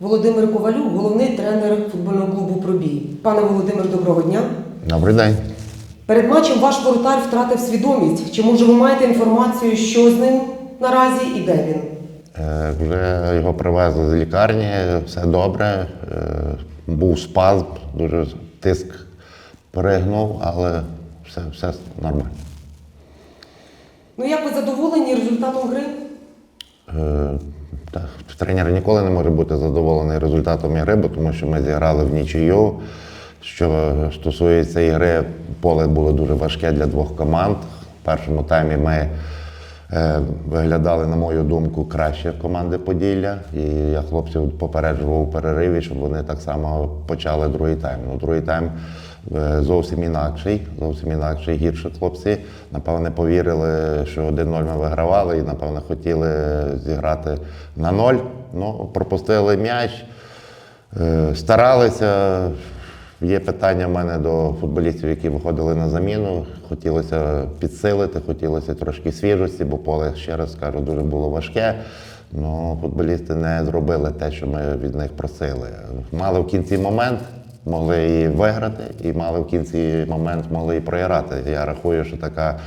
Володимир Ковалюк, головний тренер футбольного клубу Пробій. Пане Володимир, доброго дня. Добрий день. Перед матчем ваш воротар втратив свідомість. Чи може ви маєте інформацію, що з ним наразі і де він? Е, Вже його привезли з лікарні, все добре. Е, Був спазм, дуже тиск перегнув, але все, все нормально. Ну як ви задоволені результатом гри? Е, Так, тренер ніколи не може бути задоволений результатом ігри, бо тому що ми зіграли в нічию. Що стосується ігри, поле було дуже важке для двох команд. В першому таймі ми е, виглядали, на мою думку, краще команди Поділля. І я хлопців попереджував у перериві, щоб вони так само почали другий тайм. Ну, другий тайм зовсім інакший, зовсім інакший, гірше хлопці. Напевне, повірили, що 1-0 ми вигравали і, напевне, хотіли зіграти на ноль. Ну, пропустили м'яч, е, старалися. Є питання в мене до футболістів, які виходили на заміну. Хотілося підсилити, хотілося трошки свіжості, бо поле, ще раз кажу, дуже було важке. Ну, футболісти не зробили те, що ми від них просили. Мали в кінці момент, могли і виграти, і мали в кінці момент могли і програти. Я рахую, що така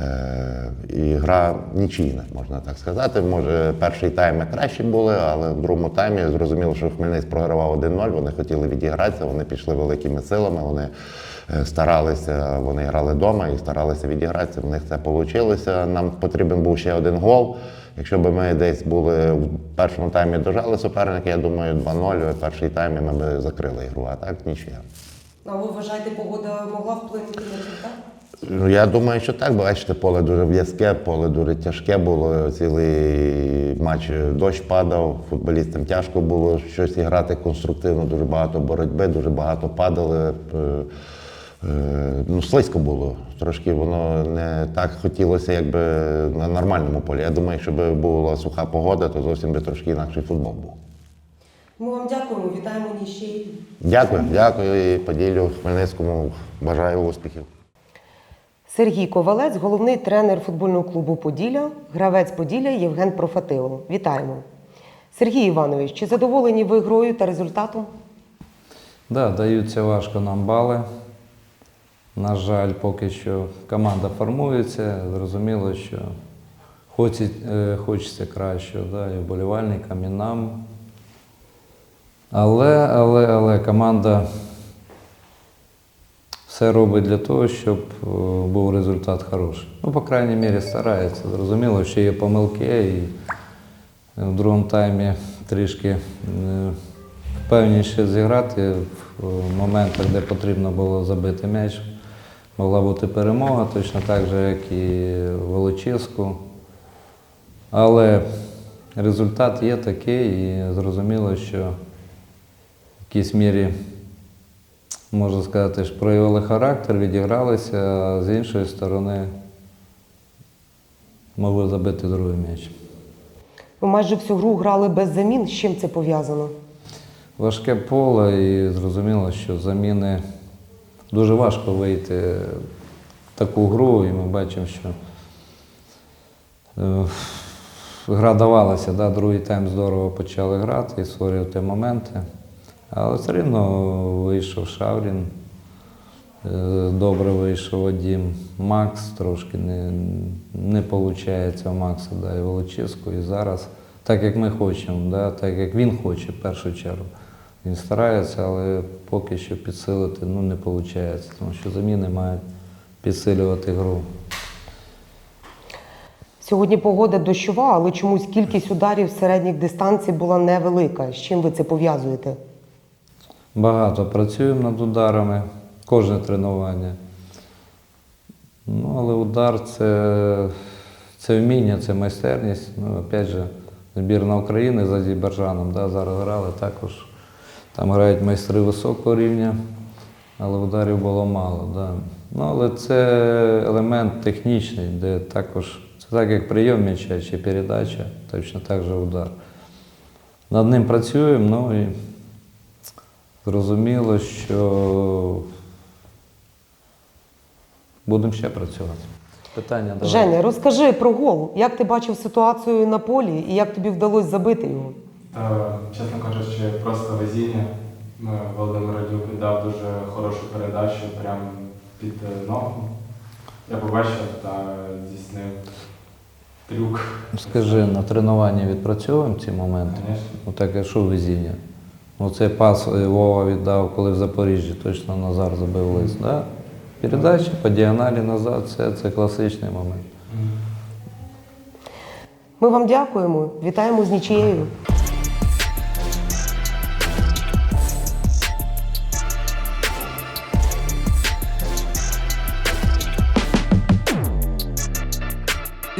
е, і гра нічийна, можна так сказати. Може, перший тайм кращі були, але в другому таймі зрозуміло, що Хмельницький програвав 1-0, вони хотіли відігратися, вони пішли великими силами, вони е, старалися, вони грали вдома і старалися відігратися. В них це вийшло. Нам потрібен був ще один гол. Якщо б ми десь були в першому таймі дожали суперника, я думаю, 2-0, перший тайм ми б закрили ігру, а так нічия. А ви вважаєте, погода могла вплинути на результат? Ну, я думаю, що так. Бачите, поле дуже в'язке, поле дуже тяжке було. Цілий матч дощ падав, футболістам тяжко було щось грати конструктивно, дуже багато боротьби, дуже багато падали. Е, Ну, слизько було. Трошки воно не так хотілося, якби на нормальному полі. Я думаю, якщо б була суха погода, то зовсім би трошки інакший футбол був. Ми вам дякуємо, вітаємо Ніщей. Дякую, дякую і поділю Хмельницькому. Бажаю успіхів. Сергій Ковалець, головний тренер футбольного клубу Поділля, гравець Поділля Євген Профатило. Вітаємо. Сергій Іванович, чи задоволені ви грою та результатом? Да, даються важко нам бали. На жаль, поки що команда формується. Зрозуміло, що е, хочеться кращого, да, і вболівальникам, і нам. Але, але, але команда все робить для того, щоб е, був результат хороший. Ну, по крайній мірі, старається. Зрозуміло, що є помилки, і в другому таймі трішки е, впевніше зіграти в моментах, де потрібно було забити м'яч. Могла бути перемога, точно так же, як і в Волочиську. Але результат є такий, і зрозуміло, що в якійсь мірі, можна сказати, ж проявили характер, відігралися, а з іншої сторони могли забити другий м'яч. Ви майже всю гру грали без замін. З чим це пов'язано? Важке поле і зрозуміло, що заміни дуже важко вийти в таку гру, і ми бачимо, що е, гра давалася, да, другий тайм здорово почали грати і створювати моменти. Але все рівно вийшов Шаврін, е, добре вийшов Вадім, Макс трошки не, не виходить у Макса, да, і Волочиську, і зараз, так як ми хочемо, да, так як він хоче в першу чергу. Він старається, але поки що підсилити ну, не виходить, тому що заміни мають підсилювати гру. Сьогодні погода дощова, але чомусь кількість ударів середніх дистанцій була невелика. З чим ви це пов'язуєте? Багато працюємо над ударами, кожне тренування. Ну, але удар це, це вміння, це майстерність. Ну, опять же, збірна України за Азербайджаном, да, зараз грали також. Там грають майстри високого рівня. але ударів було мало. Да. Ну, але це елемент технічний, де також це так як прийом м'яча чи передача, точно так же удар. Над ним працюємо, ну і зрозуміло, що будемо ще працювати. Питання давай. Женя, розкажи про гол. Як ти бачив ситуацію на полі і як тобі вдалося забити його? Та, чесно кажучи, просто везіння. Е, Володимир Радюк віддав дуже хорошу передачу прямо під е, ногу. Я побачив та здійснив трюк. Скажи, на тренуванні відпрацьовуємо ці моменти? Ну так, а що везіння? Ну цей пас е, Вова віддав, коли в Запоріжжі точно Назар забив лист. Да? Передача по діагоналі назад, це, це класичний момент. Ми вам дякуємо. Вітаємо з нічією.